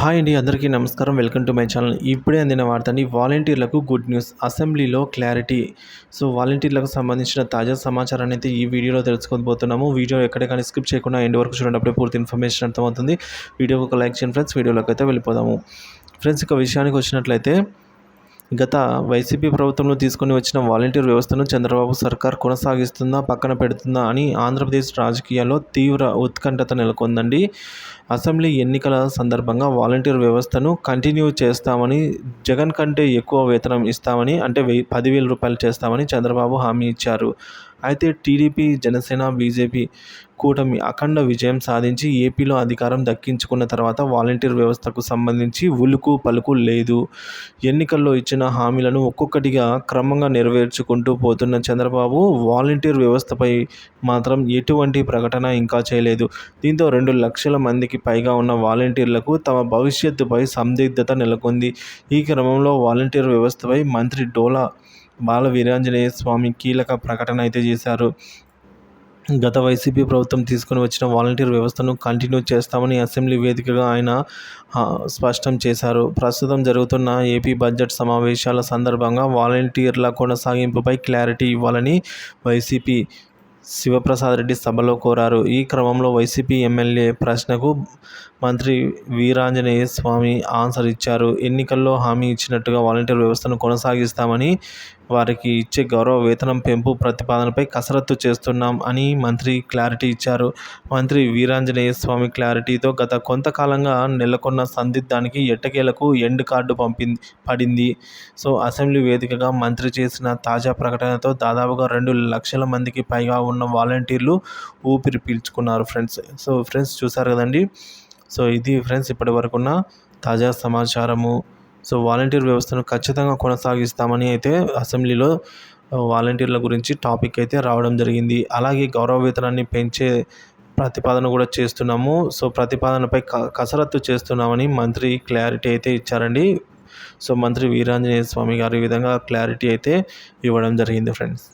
Hi అండి అందరికీ నమస్కారం. Welcome to my channel. ఇప్పుడే అందిన వార్త అండి వాలంటీర్లకు గుడ్ న్యూస్ అసెంబ్లీలో క్లారిటీ. సో వాలంటీర్లకు సంబంధించిన తాజా సమాచారాన్ని అయితే ఈ వీడియోలో తెలుసుకోబోతున్నాము వీడియో ఎక్కడికైనా స్కిప్ చేయకుండా ఎండ్ వరకు చూడండి పూర్తి ఇన్ఫర్మేషన్ అర్థమవుతుంది. వీడియోకి ఒక లైక్ చేయండి ఫ్రెండ్స్ వీడియోలోకి అయితే వెళ్ళిపోదాము. ఫ్రెండ్స్ ఇక విషయానికి వచ్చినట్లయితే గత వైసీపీ ప్రభుత్వంలో తీసుకొని వచ్చిన వాలంటీర్ వ్యవస్థను చంద్రబాబు సర్కార్ కొనసాగిస్తుందా పక్కన పెడుతుందా అని ఆంధ్రప్రదేశ్ రాజకీయాల్లో తీవ్ర ఉత్కంఠత నెలకొందండి. అసెంబ్లీ ఎన్నికల సందర్భంగా వాలంటీర్ వ్యవస్థను కంటిన్యూ చేస్తామని జగన్ కంటే ఎక్కువ వేతనం ఇస్తామని అంటే వెయ్యి పదివేల రూపాయలు చేస్తామని చంద్రబాబు హామీ ఇచ్చారు. అయితే టీడీపీ జనసేన బీజేపీ కూటమి అఖండ విజయం సాధించి ఏపీలో అధికారం దక్కించుకున్న తర్వాత వాలంటీర్ వ్యవస్థకు సంబంధించి ఉలుకు పలుకు లేదు. ఎన్నికల్లో ఇచ్చిన హామీలను ఒక్కొక్కటిగా క్రమంగా నెరవేర్చుకుంటూ పోతున్న చంద్రబాబు వాలంటీర్ వ్యవస్థపై మాత్రం ఎటువంటి ప్రకటన ఇంకా చేయలేదు. దీంతో రెండు లక్షల మందికి పైగా ఉన్న వాలంటీర్లకు తమ భవిష్యత్తుపై సందిగ్ధత నెలకొంది. ఈ క్రమంలో వాలంటీర్ వ్యవస్థపై మంత్రి డోలా బాల వీరాంజనేయ స్వామి కీలక ప్రకటన అయితే చేశారు. గత వైసీపీ ప్రభుత్వం తీసుకుని వచ్చిన వాలంటీర్ వ్యవస్థను కంటిన్యూ చేస్తామని అసెంబ్లీ వేదికగా ఆయన స్పష్టం చేశారు. ప్రస్తుతం జరుగుతున్న ఏపీ బడ్జెట్ సమావేశాల సందర్భంగా వాలంటీర్ల కొనసాగింపుపై క్లారిటీ ఇవ్వాలని వైసీపీ శివప్రసాద్ రెడ్డి సభలో కోరారు. ఈ క్రమంలో వైసీపీ ఎమ్మెల్యే ప్రశ్నకు మంత్రి వీరాంజనేయ స్వామి ఆన్సర్ ఇచ్చారు. ఎన్నికల్లో హామీ ఇచ్చినట్టుగా వాలంటీర్ వ్యవస్థను కొనసాగిస్తామని వారికి ఇచ్చే గౌరవ వేతనం పెంపు ప్రతిపాదనపై కసరత్తు చేస్తున్నాం అని మంత్రి క్లారిటీ ఇచ్చారు. మంత్రి వీరాంజనేయ స్వామి క్లారిటీతో గత కొంతకాలంగా నెలకొన్న సందిగ్ధానికి ఎట్టకేలకు ఎండ్ కార్డు పంపింది పడింది. సో అసెంబ్లీ వేదికగా మంత్రి చేసిన తాజా ప్రకటనతో దాదాపుగా రెండు లక్షల మందికి పైగా ఉన్న వాలంటీర్లు ఊపిరి పీల్చుకున్నారు ఫ్రెండ్స్. సో ఫ్రెండ్స్ చూసారు కదండి? సో ఇది ఫ్రెండ్స్ ఇప్పటి వరకున్న తాజా సమాచారము. సో వాలంటీర్ వ్యవస్థను ఖచ్చితంగా కొనసాగిస్తామని అయితే అసెంబ్లీలో వాలంటీర్ల గురించి టాపిక్ అయితే రావడం జరిగింది. అలాగే గౌరవ వేతనాన్ని పెంచే ప్రతిపాదన కూడా చేస్తున్నాము. సో ప్రతిపాదనపై క కసరత్తు చేస్తున్నామని మంత్రి క్లారిటీ అయితే ఇచ్చారండి. సో మంత్రి వీరాంజనేయ స్వామి గారు ఈ విధంగా క్లారిటీ అయితే ఇవ్వడం జరిగింది ఫ్రెండ్స్.